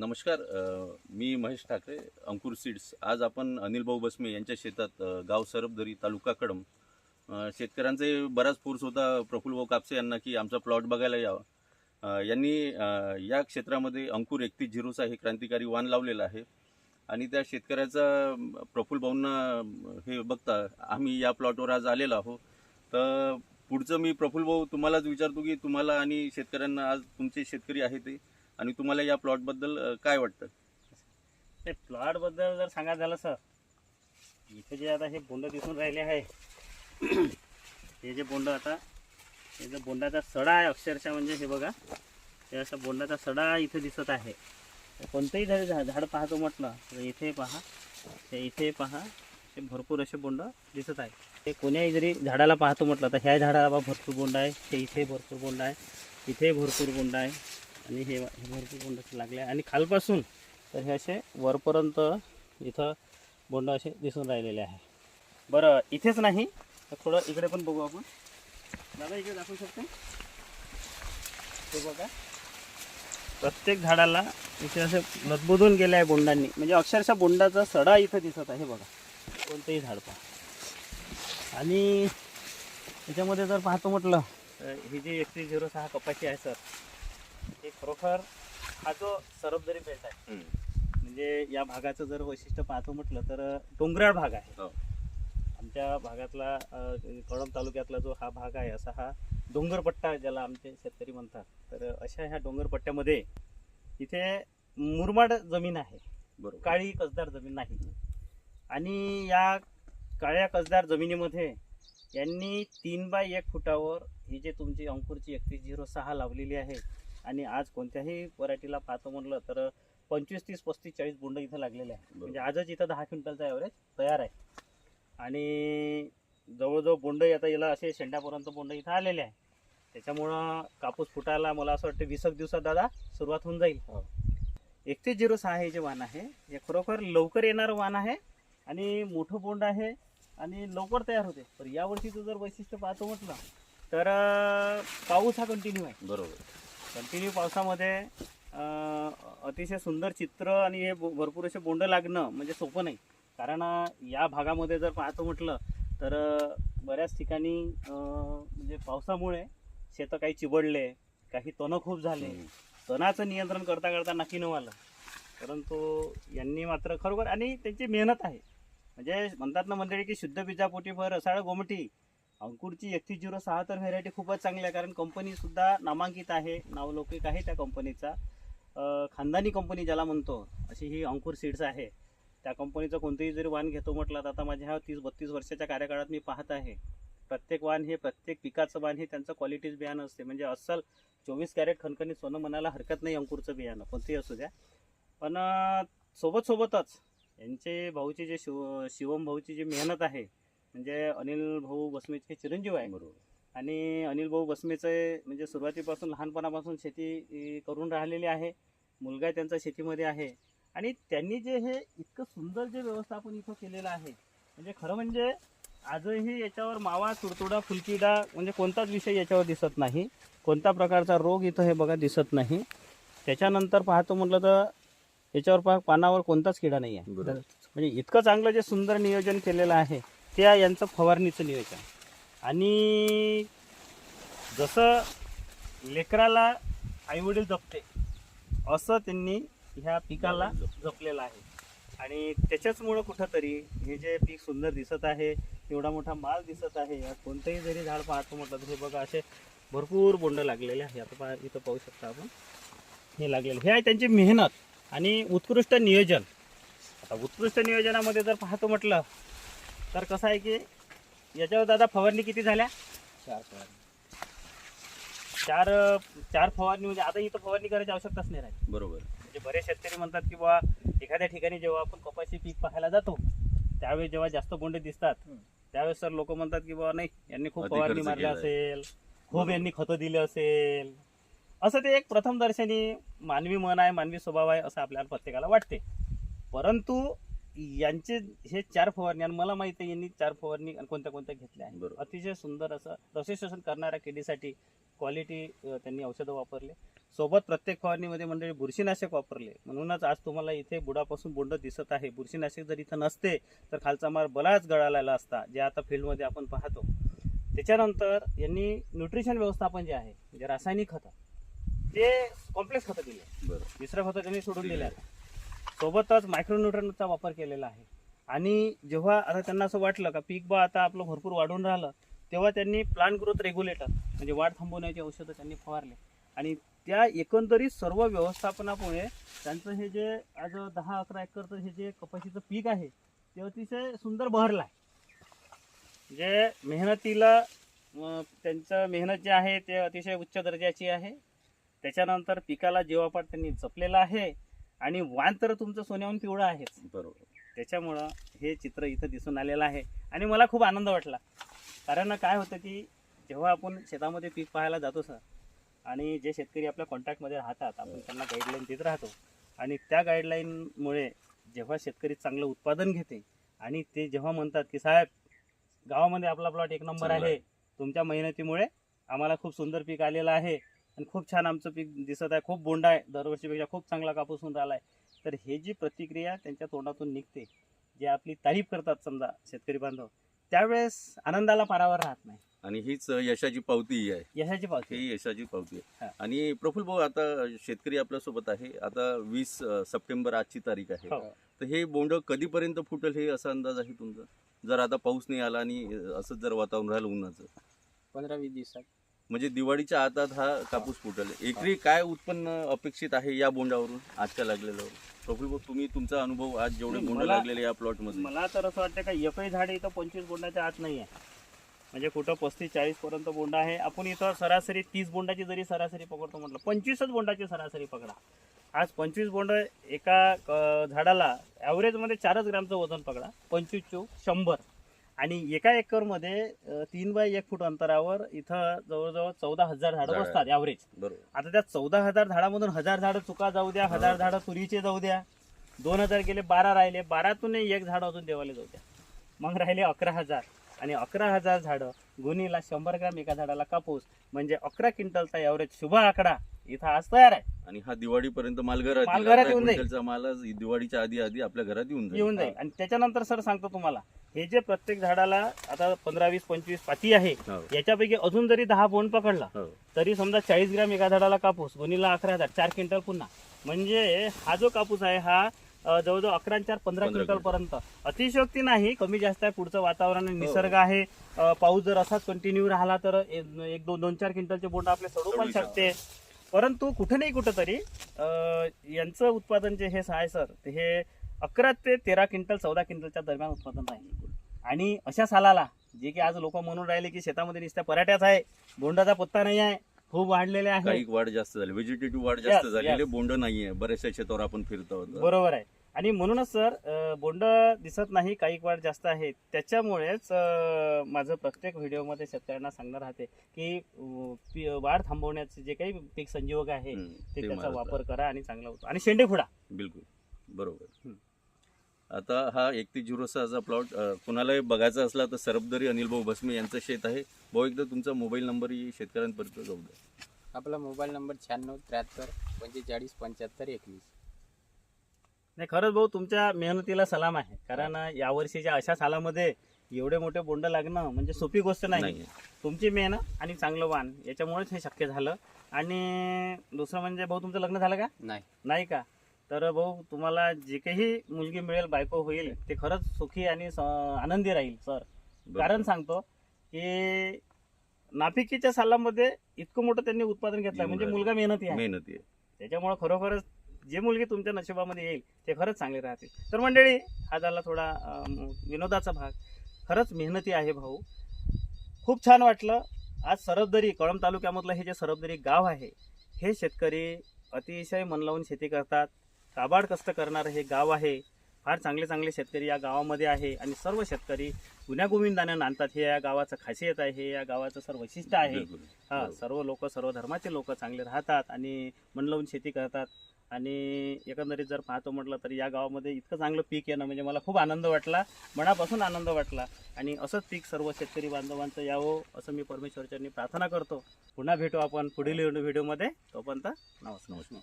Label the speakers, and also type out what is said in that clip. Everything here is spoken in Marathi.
Speaker 1: नमस्कार मी महेश ठाकरे अंकुर सीड्स. आज आपण अनिल भाऊ बसमे यांच्या शेतात गाव सरबदरी तालुका कडम शेतकऱ्यांचे बराच फोर्स होता प्रफुल्ल भाऊ कापसे यांना की आमचा प्लॉट बघायला यावा. यांनी या क्षेत्रामध्ये अंकुर एकतीस झिरोचा हे क्रांतिकारी वाण लावलेला आहे. आणि त्या शेतकऱ्याचा प्रफुल्ल भाऊंना हे बघता आम्ही या प्लॉटवर आज आलेलो आहोत. तर पुढचं मी प्रफुल्ल भाऊ तुम्हालाच विचारतो की तुम्हाला आणि शेतकऱ्यांना आज तुमचे शेतकरी आहे ते आणि तुम्हाला या प्लॉटबद्दल काय वाटतं?
Speaker 2: ते प्लॉटबद्दल जर सांगायचं झालं सर इथे जे आता हे बोंड दिसून राहिले आहे हे जे बोंड आता हे जो बोंडाचा सडा आहे अक्षरशः म्हणजे हे बघा हे असा बोंडाचा सडा इथे दिसत आहे. कोणतंही झाड झाड पाहतो म्हटलं तर इथे पहा ते इथे पहा हे भरपूर असे बोंड दिसत आहे. ते कोण्याही जरी झाडाला पाहतो म्हटलं तर ह्या झाडाला भरपूर बोंड आहे ते इथे भरपूर बोंड आहे इथे भरपूर बोंड आहे. आणि हे हे भरपूर बोंड लागले. आहे आणि खालपासून तर हे असे वरपर्यंत इथं बोंड असे दिसून राहिलेले आहे. बरं इथेच नाही तर थोडं इकडे पण बघू आपण. दादा इकडे दाखवू शकतो? हे बघा. प्रत्येक झाडाला इथे असे लदबदून गेले आहे बोंडांनी. म्हणजे अक्षरशः बोंडाचा सडा इथं दिसत आहे बघा. कोणतंही झाड पहा. आणि याच्यामध्ये जर पाहतो म्हटलं तर ही जी एकतीस झिरो सहा कपाशी आहे सर हे खरोखर हा जो सरबदरी बेल्ट आहे म्हणजे या भागाचं जर वैशिष्ट्य पाहतो म्हटलं तर डोंगराळ भाग आहे.
Speaker 1: हो.
Speaker 2: आमच्या भागातला अ, कळंब तालुक्यातला जो हा भाग आहे असा हा डोंगरपट्टा ज्याला आमचे शेतकरी म्हणतात तर अशा ह्या डोंगरपट्ट्यामध्ये इथे मुरमाड जमीन आहे.
Speaker 1: बरोबर.
Speaker 2: काळी कसदार जमीन नाही. आणि या काळ्या कसदार जमिनीमध्ये यांनी तीन बाय एक फुटावर ही जे तुमची अंकुरची एकतीस झिरो सहा लावलेली आहे आणि आज कोणत्याही व्हरायटीला पाहतो म्हटलं तर पंचवीस तीस पस्तीस चाळीस बोंड इथं लागलेले आहे म्हणजे आजच इथं दहा क्विंटलचा ॲव्हरेज तयार आहे. आणि जवळजवळ बोंड आता याला असे शेंड्यापर्यंत बोंड इथं आलेले आहे. त्याच्यामुळं कापूस फुटायला मला असं वाटतं वीस एक दिवसात दादा सुरुवात होऊन जाईल.
Speaker 1: हो.
Speaker 2: एकतीस झिरो सहा हे जे वाण आहे हे खरोखर लवकर येणारं वाण आहे आणि मोठं बोंड आहे आणि लवकर तयार होते. तर या वर्षीचं जर वैशिष्ट्य पाहतो म्हटलं तर पाऊस हा कंटिन्यू आहे.
Speaker 1: बरोबर.
Speaker 2: कंटिन्यू पावसामध्ये अतिशय सुंदर चित्र आणि हे भरपूर असे बोंड लागणं म्हणजे सोपं नाही. कारण या भागामध्ये जर पाहतो म्हटलं तर बऱ्याच ठिकाणी म्हणजे पावसामुळे शेतं काही चिबडले काही तण खूप झाले. तणाचं नियंत्रण करता करता नक्की न आलं. परंतु यांनी मात्र खरोखर आणि त्यांची मेहनत आहे. म्हणजे म्हणतात ना मंडळी की शुद्ध बीजापोटी भर रसाळ गोमटी अंकुरची एकतीस झिरो सहा तर व्हेरायटी खूपच चांगली आहे कारण कंपनी सुद्धा नामांकित आहे नावलौकिक आहे त्या कंपनीचा खानदानी कंपनी ज्याला म्हणतो अशी ही अंकुर सीड्स आहे. त्या कंपनीचं कोणतंही जरी वाण घेतो म्हटलं तर आता माझ्या ह्या तीस बत्तीस वर्षाच्या कार्यकाळात मी पाहत आहे. प्रत्येक वाण हे प्रत्येक पिकाचं वाण हे त्यांचं क्वालिटीज बियाणं असते. म्हणजे अस्सल चोवीस कॅरेट खणखणीत सोनं म्हणायला हरकत नाही अंकुरचं बियाणं कोणतंही असू द्या. पण सोबत सोबतच यांचे भाऊची जे शिव शिवम भाऊची जी मेहनत आहे म्हणजे अनिल भाऊ बसमेचे चिरंजीव आहे
Speaker 1: बरोबर.
Speaker 2: आणि अनिल भाऊ बसमेचे म्हणजे सुरुवातीपासून लहानपणापासून शेती करून राहिलेली आहे. मुलगा त्यांचा शेतीमध्ये आहे. आणि त्यांनी जे हे इतकं सुंदर जे व्यवस्थापन इथं केलेलं आहे म्हणजे खरं म्हणजे आजही याच्यावर मावा तुडतुडा फुलकिडा म्हणजे कोणताच विषय याच्यावर दिसत नाही. कोणत्या प्रकारचा रोग इथं हे बघा दिसत नाही. त्याच्यानंतर पाहतो म्हटलं तर याच्यावर पहा पानावर कोणताच किडा नाही आहे.
Speaker 1: बरोबर.
Speaker 2: म्हणजे इतकं चांगलं जे सुंदर नियोजन केलेलं आहे ते आहे यांचं फवारणीचं नियोजन. आणि जसं लेकराला आईवडील जपते असं त्यांनी ह्या पिकाला जपलेलं आहे. आणि त्याच्याचमुळं कुठंतरी हे जे पीक सुंदर दिसत आहे एवढा मोठा माल दिसत आहे यात कोणतंही जरी झाड पाहतो म्हटलं तर हे बघा असे भरपूर बोंड लागलेले आहे आता पहा इथं पाहू शकता आपण. हे लागलेले. हे आहे त्यांची मेहनत आणि उत्कृष्ट नियोजन. आता उत्कृष्ट नियोजनामध्ये जर पाहतो म्हटलं तर कसं आहे की याच्यावर दादा फवारणी किती झाल्या? चार चार फवारणी म्हणजे आता इथं फवारणी करायची आवश्यकताच नाही राहिली.
Speaker 1: बरोबर.
Speaker 2: म्हणजे बरेच शेतकरी म्हणतात की बा एखाद्या ठिकाणी जेव्हा आपण कपाशी पीक पाहायला जातो त्यावेळेस जेव्हा जास्त बोंडे दिसतात त्यावेळेस सर लोक म्हणतात की बा नाही यांनी खूप फवारणी
Speaker 1: खर्च
Speaker 2: मारली
Speaker 1: केलाय.
Speaker 2: असेल खूप यांनी खतं दिले असेल. असं ते एक प्रथम दर्शनी मानवी मन आहे मानवी स्वभाव आहे असं आपल्याला प्रत्येकाला वाटते. परंतु यांचे हे चार फवारणी आणि मला माहिती आहे यांनी चार फवारणी आणि कोणत्या कोणत्या घेतल्या आहे
Speaker 1: बरोबर.
Speaker 2: अतिशय सुंदर असं प्रशिक्षण करणाऱ्या किडीसाठी क्वालिटी त्यांनी औषधं वापरले. सोबत प्रत्येक फवारणीमध्ये मंडळी बुरशीनाशक वापरले. म्हणूनच आज तुम्हाला इथे बुडापासून बोंड दिसत आहे. बुरशीनाशक जर इथं नसते तर खालचा मार बराच गळालेला असता जे आता फील्डमध्ये आपण पाहतो. त्याच्यानंतर यांनी न्यूट्रिशन व्यवस्थापन जे आहे म्हणजे रासायनिक खतं ते कॉम्प्लेक्स खतं दिले.
Speaker 1: बरोबर
Speaker 2: मिश्र खतं त्यांनी सोडून दिले आहे. सोबतच मायक्रोन्यूट्रनचा वापर केलेला आहे. आणि जेव्हा आता त्यांना असं वाटलं का पीक बा आता आपलं भरपूर वाढून राहिलं तेव्हा त्यांनी प्लांट ग्रोथ रेग्युलेटर म्हणजे वाढ थांबवण्याची औषधं त्यांनी फवारले. आणि त्या एकंदरीत सर्व व्यवस्थापनामुळे त्यांचं हे जे आज दहा अकरा एकरचं हे जे कपाशीचं पीक आहे ते अतिशय सुंदर बहरलं आहे. जे मेहनतीला त्यांचं मेहनत जे आहे ते अतिशय उच्च दर्जाची आहे. त्याच्यानंतर पिकाला जीवापाट त्यांनी जपलेला आहे. आणि वाण तर तुमचं सोन्याहून पिवळं आहेच.
Speaker 1: बरोबर.
Speaker 2: त्याच्यामुळं हे चित्र इथं दिसून आलेलं आहे. आणि मला खूप आनंद वाटला. कारण काय होतं की जेव्हा आपण शेतामध्ये पीक पाहायला जातो सर आणि जे शेतकरी आपल्या कॉन्टॅक्टमध्ये राहतात आपण त्यांना गाईडलाईन देत राहतो. आणि त्या गाईडलाईनमुळे जेव्हा शेतकरी चांगलं उत्पादन घेते आणि ते जेव्हा म्हणतात की साहेब गावामध्ये आपला प्लॉट एक नंबर आहे. तुमच्या मेहनतीमुळे आम्हाला खूप सुंदर पीक आलेलं आहे. आणि खूप छान आमचं पीक दिसत आहे. खूप बोंडा आहे. दरवर्षीपेक्षा खूप चांगला कापूस होऊन राहिला आहे तर हे जी प्रतिक्रिया त्यांच्या तोंडातून निघते जे आपली तारीफ करतात समजा शेतकरी बांधव त्यावेळेस आनंदाला पारावर राहत नाही.
Speaker 1: आणि हीच यशाची पावती ही आहे.
Speaker 2: यशाची पावती.
Speaker 1: ही यशाची पावती
Speaker 2: हा.
Speaker 1: आहे आणि प्रफुल्ल भाऊ आता शेतकरी आपल्यासोबत आहे. आता वीस सप्टेंबर आजची तारीख आहे.
Speaker 2: हो.
Speaker 1: तर हे बोंड कधीपर्यंत फुटेल हे असा अंदाज आहे तुमचा? जर आता पाऊस नाही आला आणि असंच जर वातावरण राहिलं उन्हाचं?
Speaker 3: पंधरा वीस दिवसात.
Speaker 1: म्हणजे दिवाळीच्या आतात हा कापूस फुटेल. एकरी काय उत्पन्न अपेक्षित आहे या बोंडावरून आजच्या लागलेल्यावर? प्रफुल्ल भाऊ तुम्ही तुमचा अनुभव आज जेवढे बोंड
Speaker 2: मला-
Speaker 1: लागलेले या प्लॉटमध्ये
Speaker 2: मला तर असं वाटतं का एकही झाड इथं पंचवीस बोंडाच्या आत नाही आहे म्हणजे कुठं पस्तीस चाळीस पर्यंत बोंड आहे. आपण इथं सरासरी तीस बोंडाची जरी सरासरी पकडतो म्हटलं पंचवीसच बोंडाची सरासरी पकडा. आज पंचवीस बोंड एका क- झाडाला ॲव्हरेजमध्ये चारच ग्रॅमचं वजन पकडा. पंचवीस चोक शंभर. आणि एका एकरमध्ये अं, तीन बाय एक फूट अंतरावर इथं जवळजवळ चौदा हजार झाडं
Speaker 1: झाडं.
Speaker 2: बसतात ॲव्हरेज
Speaker 1: बरोबर
Speaker 2: आता त्या चौदा हजार झाडामधून हजार झाडं चुका जाऊ द्या हजार. झाडं तुरीचे जाऊ द्या दोन हजार गेले बारा राहिले बारातून एक झाड अजून देवाले जाऊ द्या मग राहिले अकरा हजार आणि अकरा हजार झाडं गुणीला शंभर ग्रॅम एका झाडाला कापूस म्हणजे अकरा क्विंटलचा एव्हरेज शुभ आकडा इथं आज तयार आहे
Speaker 1: आणि हा दिवाळीपर्यंत माल घरात
Speaker 2: माल
Speaker 1: येईल.
Speaker 2: घरात येऊन जाईल.
Speaker 1: क्विंटलचा माल आज दिवाळीच्या आधी आधी आपल्या घरात येऊन
Speaker 2: येऊन जाईल आणि त्याच्यानंतर सर सांगतो तुम्हाला हे जे प्रत्येक झाडाला आता पंधरा वीस पंचवीस पाती आहे
Speaker 1: हो,
Speaker 2: याच्यापैकी अजून जरी दहा बोंड पकडला
Speaker 1: हो.
Speaker 2: तरी समजा चाळीस ग्रॅम एका झाडाला कापूस गुणीला अकरा हजार चार क्विंटल पुन्हा म्हणजे हा जो कापूस आहे हा अ, जवळजवळ अकरा चार पंधरा क्विंटल पर्यंत. अतिशयोक्ती नाही कमी जास्त आहे पुढचं वातावरण आणि निसर्ग आहे. अ, पाऊस जर असाच कंटिन्यू राहिला तर ए- एक दोन दोन चार क्विंटलचे बोंड आपले सडू पण शकते. परंतु कुठे नाही कुठं तरी यांचं उत्पादन जे हे आहे सर ते हे अकरा ते तेरा क्विंटल चौदा क्विंटलच्या दरम्यान उत्पादन राहील आणि अशा सालाला जे की आज लोक म्हणून राहिले की शेतामध्ये नुसत्या पराठ्याच आहे बोंडाचा पत्ता नाही आहे खूप वाढलेले आहे
Speaker 1: काही वाढ जास्त झाली. व्हेजिटेटिव्ह वाढ जास्त
Speaker 2: Yes,
Speaker 1: झालेली
Speaker 2: yes.
Speaker 1: बोंड नाहीये. बऱ्याचशा शेतावर आपण फिरतो. आहोत.
Speaker 2: बरोबर आहे. आणि म्हणूनच सर बोंड दिसत नाही काही वाढ जास्त आहे. त्याच्यामुळेच अं, माझं प्रत्येक व्हिडिओमध्ये शेतकऱ्यांना सांगणार राहते की अं, पी- वाढ थांबवण्याचे जे काही पीक संजीवक आहे
Speaker 1: हम्म,
Speaker 2: ते
Speaker 1: ते
Speaker 2: त्याचा वापर करा आणि चांगला होतो. आणि शेंडे
Speaker 1: बिलकुल. बरोबर.
Speaker 2: हम्म.
Speaker 1: आता हा एकतीस झिरो सहाचा प्लॉट कुणालाही बघायचा असला तर सरबदरी अनिल भाऊ भस्मे यांचं शेत आहे. भाऊ एकदा तुमचा मोबाईल नंबरही शेतकऱ्यांपर्यंत जाऊ द्या.
Speaker 3: आपला मोबाईल नंबर शहाण्णव त्र्याहत्तर पंचेचाळीस पंच्याहत्तर एकवीस.
Speaker 2: नाही खरंच भाऊ तुमच्या मेहनतीला सलाम आहे. कारण यावर्षीच्या अशा सालामध्ये एवढे मोठे बोंड लागणं म्हणजे सोपी गोष्ट नाही.
Speaker 1: नाही.
Speaker 2: तुमची मेहनत आणि चांगलं वाण याच्यामुळेच हे शक्य झालं. आणि दुसरं म्हणजे भाऊ तुमचं लग्न झालं का?
Speaker 3: नाही.
Speaker 2: नाही का? तर भाऊ तुम्हाला जे काही मुलगी मिळेल बायको होईल ते खरंच सुखी आणि स- आनंदी राहील सर. कारण सांगतो की नापिकीच्या सालामध्ये इतकं मोठं त्यांनी उत्पादन घेतलं म्हणजे मुलगा मेहनती आहे.
Speaker 1: मेहनती आहे.
Speaker 2: त्याच्यामुळे खरोखरच जे मुलगी तुमच्या नशिबामध्ये येईल ते खरंच चांगले राहतील तर मंडळी हा झाला थोडा विनोदाचा भाग. खरंच मेहनती आहे भाऊ. खूप छान वाटलं. आज सरबदरी कळंब तालुक्यामधलं हे जे सरबदरी गाव आहे हे शेतकरी अतिशय मन लावून शेती करतात. काबाड कष्ट करणारं हे गाव आहे. फार चांगले चांगले शेतकरी या गावामध्ये आहे आणि सर्व शेतकरी गुण्यागोविंदाने नांदतात हे या गावाचं खासियत आहे. हे या गावाचं सर्व वैशिष्ट्य आहे. हा
Speaker 1: बरोबर.
Speaker 2: सर्व लोक सर्व धर्माचे लोक चांगले राहतात आणि मन लावून शेती करतात. आणि एकंदरीत जर पाहतो म्हटलं तर या गावामध्ये इतकं चांगलं पीक येणं म्हणजे मला खूप आनंद वाटला. मनापासून आनंद वाटला. आणि असंच पीक सर्व शेतकरी बांधवांचं यावं असं मी परमेश्वरचरणी प्रार्थना करतो. पुन्हा भेटू आपण पुढील व्हिडिओमध्ये. तोपर्यंत नमस्कार.
Speaker 1: नमस्कार.